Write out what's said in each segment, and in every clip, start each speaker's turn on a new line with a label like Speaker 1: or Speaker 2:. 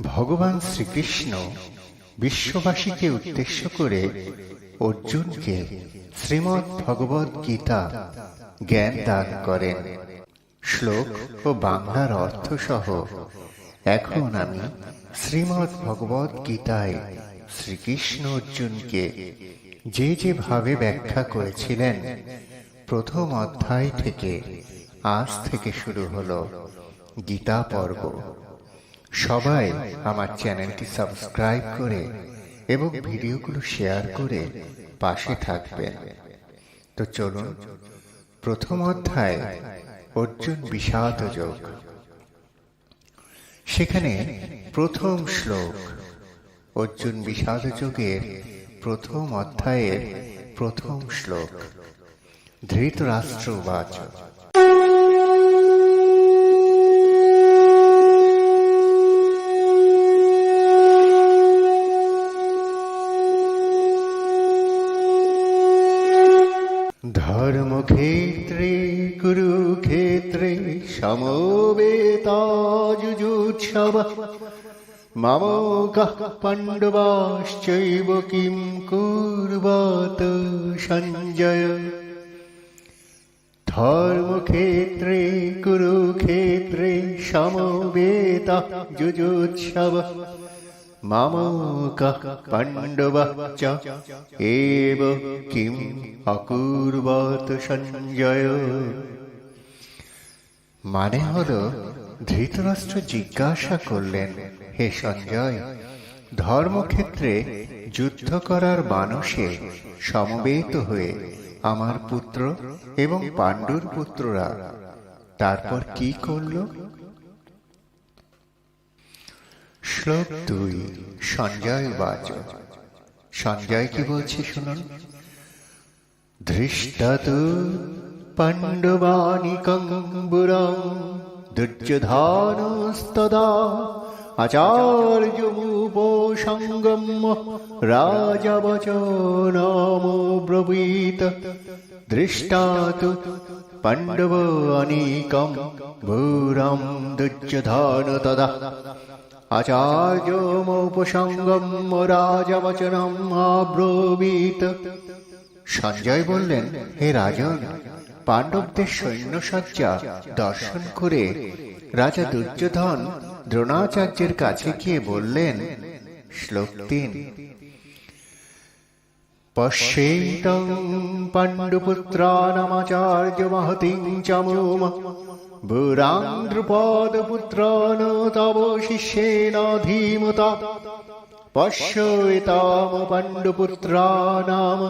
Speaker 1: ভগবান শ্রীকৃষ্ণ বিশ্ববাসীকে উদ্দেশ্য করে অর্জুনকে শ্রীমৎ ভগবদ গীতা জ্ঞান দান করেন। শ্লোক ও বাংলার অর্থ সহ এখন আমি শ্রীমৎ ভগবদ গীতায় শ্রীকৃষ্ণ অর্জুনকে যে যেভাবে ব্যাখ্যা করেছিলেন, প্রথম অধ্যায় থেকে আজ থেকে শুরু হল গীতা পর্ব। সবাই আমার চ্যানেলটি সাবস্ক্রাইব করে এবং ভিডিওগুলো শেয়ার করে পাশে থাকবেন। তো চলুন, প্রথম অধ্যায়, অর্জুন বিষাদ যোগ। সেখানে প্রথম শ্লোক, অর্জুন বিষাদ যোগের প্রথম অধ্যায়ের প্রথম শ্লোক ধৃতরাষ্ট্র বাচ ধর্মক্ষেত্রে কুরুক্ষেত্রে সমবেতাযুজুৎসব। মম কः পাণ্ডবাশ্চৈব কিং কুর্বত সঞ্জয়। ধর্মক্ষেত্রে কুরুক্ষেত্রে সমবেতা যুজুৎসব মম কः পাণ্ডবः কিম অকুর্বত সঞ্জয় মানে হলো ধৃতরাষ্ট্র জিজ্ঞাসা করলেন হে সঞ্জয় ধর্মক্ষেত্রে যুদ্ধ করার মানসে সমবেত হয়ে আমার পুত্র এবং পাণ্ডুর পুত্ররা তারপর কি করল শ্লোক দুই, সঞ্জয় বাচ। সঞ্জয় কি বলছে শুনুন? ধৃষ্টত পাণ্ডবানিকং বুরং দুর্যোধানস্তদা আচার্যমুপসঙ্গম রাজবচনম ব্রবীত। দৃষ্টাত পাণ্ডব অনিকম ভূরম দুর্যোধান তদা আচার্যমোপসঙ্গম রাজবচনম আব্রবীত। সঞ্জয় বললেন, হে রাজন, পাণ্ডবদের সৈন্যসজ্জা দর্শন করে রাজা দুর্যোধন দ্রোণাচার্যের কাছে গিয়ে বললেন, শ্লোক তিন মহতিং চ মোম বুরাং দ্রুপদপুত্রান তব শিষ্যেন ধীমতা পশ্যেতাম পাণ্ডুপুত্রানাম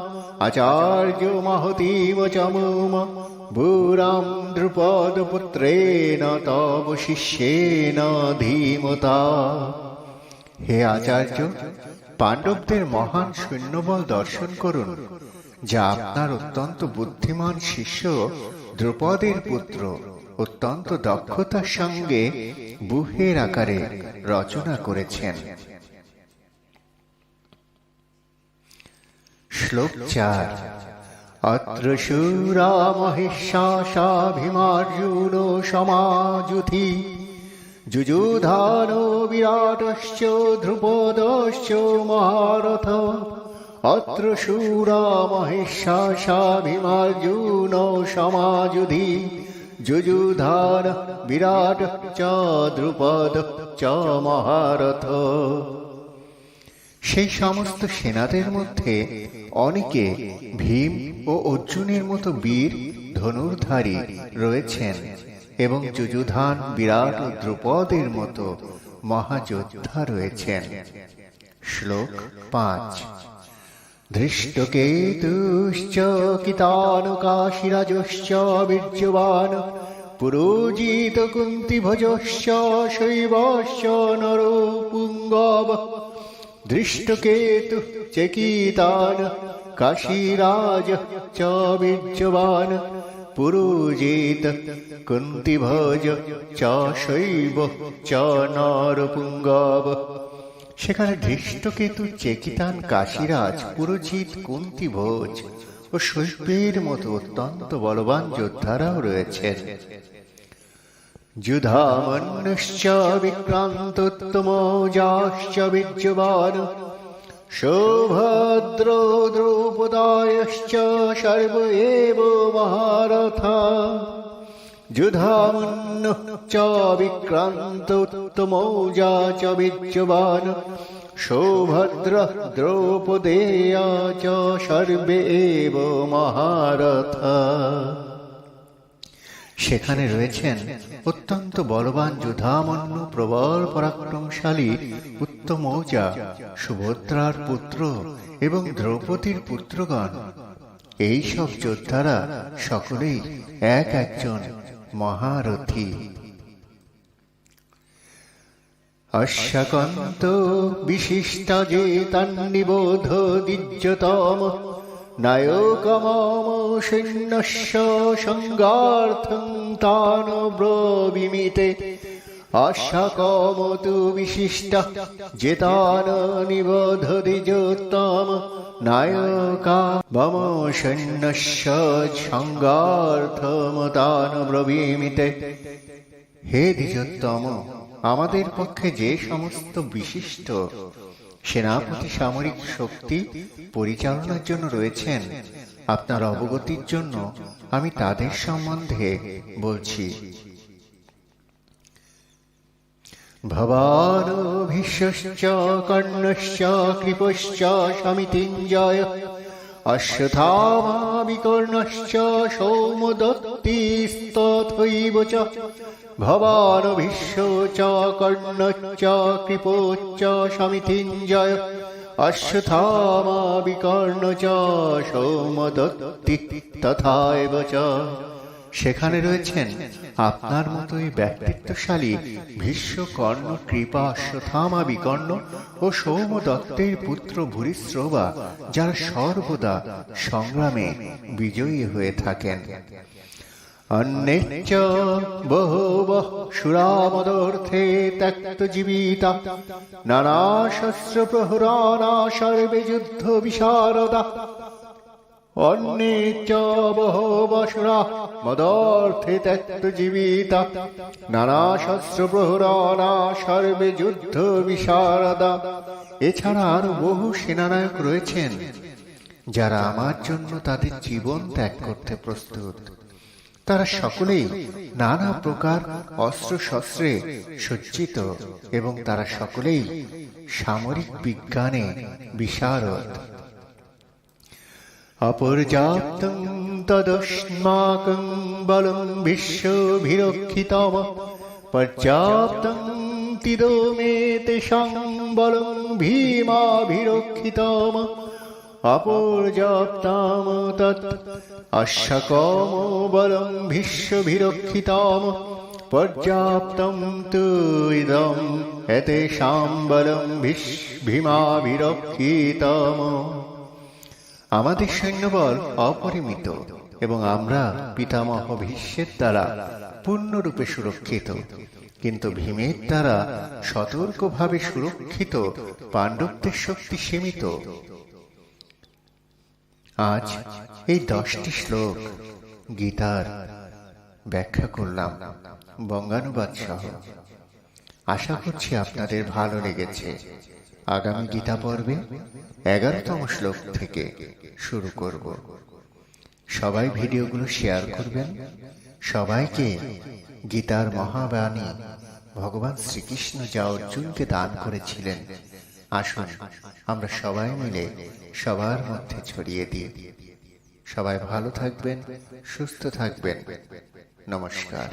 Speaker 1: আচার্য মহতিম চ মোম বুরাং দ্রুপদপুত্রেণ তব শিষ্যেন ধীমতা হে আচার্য পাণ্ডবদের মহান সৈন্যবল দর্শন করুন, যা আপনার অত্যন্ত বুদ্ধিমান শিষ্য দ্রুপদের পুত্র অত্যন্ত দক্ষতার সঙ্গে বুহের আকারে রচনা করেছেন। শ্লোক চার অত্র শূরা মহিষাসাভিমার্জুন সমাজুথি। যুযুধান বিরাটশ্চ, ধ্রুপদশ্চ, মহারথ। অত্র শূরা মহিষাসাভিমার্জুন সমাজুধি যুযুধান বিরাট চ দ্রুপদ চ, মহারথ। সেই সমস্ত সেনাদের মধ্যে অনেকে ভীম ও অর্জুনের মতো বীর, ধনুর্ধারী রয়েছেন। এবং যুযুধান বিরাট দ্রুপদের মতো মহাযোদ্ধা রয়েছেন। শ্লোক পাঁচ। ধৃষ্টকেতুশ্চ কিতানুকাশিরাজশ্চ বীর্যবান, পুরোজিত কুন্তিভজশ্চ শৈবশ্চ নরপুঙ্গব। দৃষ্টকেতু চকিতান কাশীরাজ চ বীর্যবান পুরুজিত কুন্তিভোজ চ শৈব, চ নরপুঙ্গব। সেখানে ধৃষ্টকেতু চেকিতান কাশিরাজ কুন্তি ভোজ ও শৈবের মতো অত্যন্ত বলবান যোদ্ধারাও রয়েছেন। যুধামন্যশ্চ বিক্রান্তোত্তমৌজাশ্চ বিজ্জবান শুভদ্র দ্রৌপদায়শ্চ সর্ব এব মহারথা যুধামন্যুঃ চ বিক্রান্তোত্তমৌজা চ বিজ্যবান শুভদ্র দ্রৌপদেয়া চ সর্বে এব মহারথা সেখানে রয়েছেন অত্যন্ত বলবান যুধামন্য, প্রবল পরাক্রমশালী উত্তম ঔজা সুভদ্রার পুত্র এবং দ্রৌপদীর পুত্রগণ। এই সব যোদ্ধারা সকলেই এক একজন মহারথী। অশ্বকন্ত বিশিষ্ট যে তন্নিবোধ দিজ্যতম নায়কমম সৈন্যস্য সঙ্গার্থং তান ব্রবিমিতে অশ্বকম তু বিশিষ্ট জেতান নিবোধ দিজোত্তম নায়কা মম সৈন্যস্য সঙ্গার্থম হে দ্বিজোত্তম আমাদের পক্ষে যে সমস্ত বিশিষ্ট সেনাপতি সামরিক শক্তি পরিচালনার জন্য রয়েছেন। আপনার অবগতির জন্য আমি তাদের সম্বন্ধে বলছি। ভবান ভীষ্মশ্চ কর্ণশ্চ, কৃপশ্চ, সমিতিঞ্জয় অশ্বথামা বিকর্ণশ্চ সৌমদত্তিস্তথৈব চ। ভবান ভীষ্ম চ কর্ণশ্চ কৃপোচ্চ সমিতিঞ্জয় অশ্বথামা বিকর্ণ চ, সৌমদত্তি তথাইব চ। সেখানে রয়েছেন আপনার মতোই ব্যক্তিত্বশালী ভীষ্মকর্ণ কৃপা অশ্বথামা বিকর্ণ ও সৌম দত্তের পুত্র ভূরিশ্রবা, যারা সর্বদা সংগ্রামে বিজয়ী হয়ে থাকেন। অন্যেচ্চ বহব সুরামদর্থে ত্যক্ত জীবিতা। নানা শস্ত্র প্রহরানা সর্বে যুদ্ধ বিশারদা। জীবিতা। নানা শস্ত্র প্রহরানা সর্বে যুদ্ধ বিশারদা। এছাড়া আরও বহু সেনানায়ক রয়েছেন, যারা আমার জন্য তাদের জীবন ত্যাগ করতে প্রস্তুত। তারা সকলেই নানা প্রকার অস্ত্র শস্ত্রে সজ্জিত এবং তারা সকলেই সামরিক বিজ্ঞানে বিশারদ। অপর্যাপ্তং তদস্মাকং বলং বিশ্বভিরক্ষিতম। পর্যাপ্তং তিদো মে তেষাং বলং ভীমাভিরক্ষিতম। অপর্যাপ্তাম তৎ অশ্বকম বলং ভীষ্মভিরক্ষিতম পর্যাপ্তম তু ইদম এতেষাম বলং ভীষ- ভীমাভিরক্ষিতম আমাদের সৈন্যবল অপরিমিত এবং আমরা পিতামহ ভীষ্মের দ্বারা পূর্ণরূপে সুরক্ষিত। কিন্তু ভীমের দ্বারা সতর্কভাবে সুরক্ষিত পাণ্ডবদের শক্তি সীমিত। আজ এই দশটি শ্লোক গীতার ব্যাখ্যা করলাম বঙ্গানুবাদ সহ। আশা করছি আপনাদের ভালো লেগেছে। আগামী গীতা পর্বে এগারোতম শ্লোক থেকে শুরু করব। সবাই ভিডিওগুলো শেয়ার করবেন। সবাইকে গীতার মহাবাণী ভগবান শ্রীকৃষ্ণ যা অর্জুনকে দান করেছিলেন আসুন আমরা সবাই মিলে সবার মধ্যে ছড়িয়ে দিয়ে সবাই ভালো থাকবেন সুস্থ থাকবেন। নমস্কার।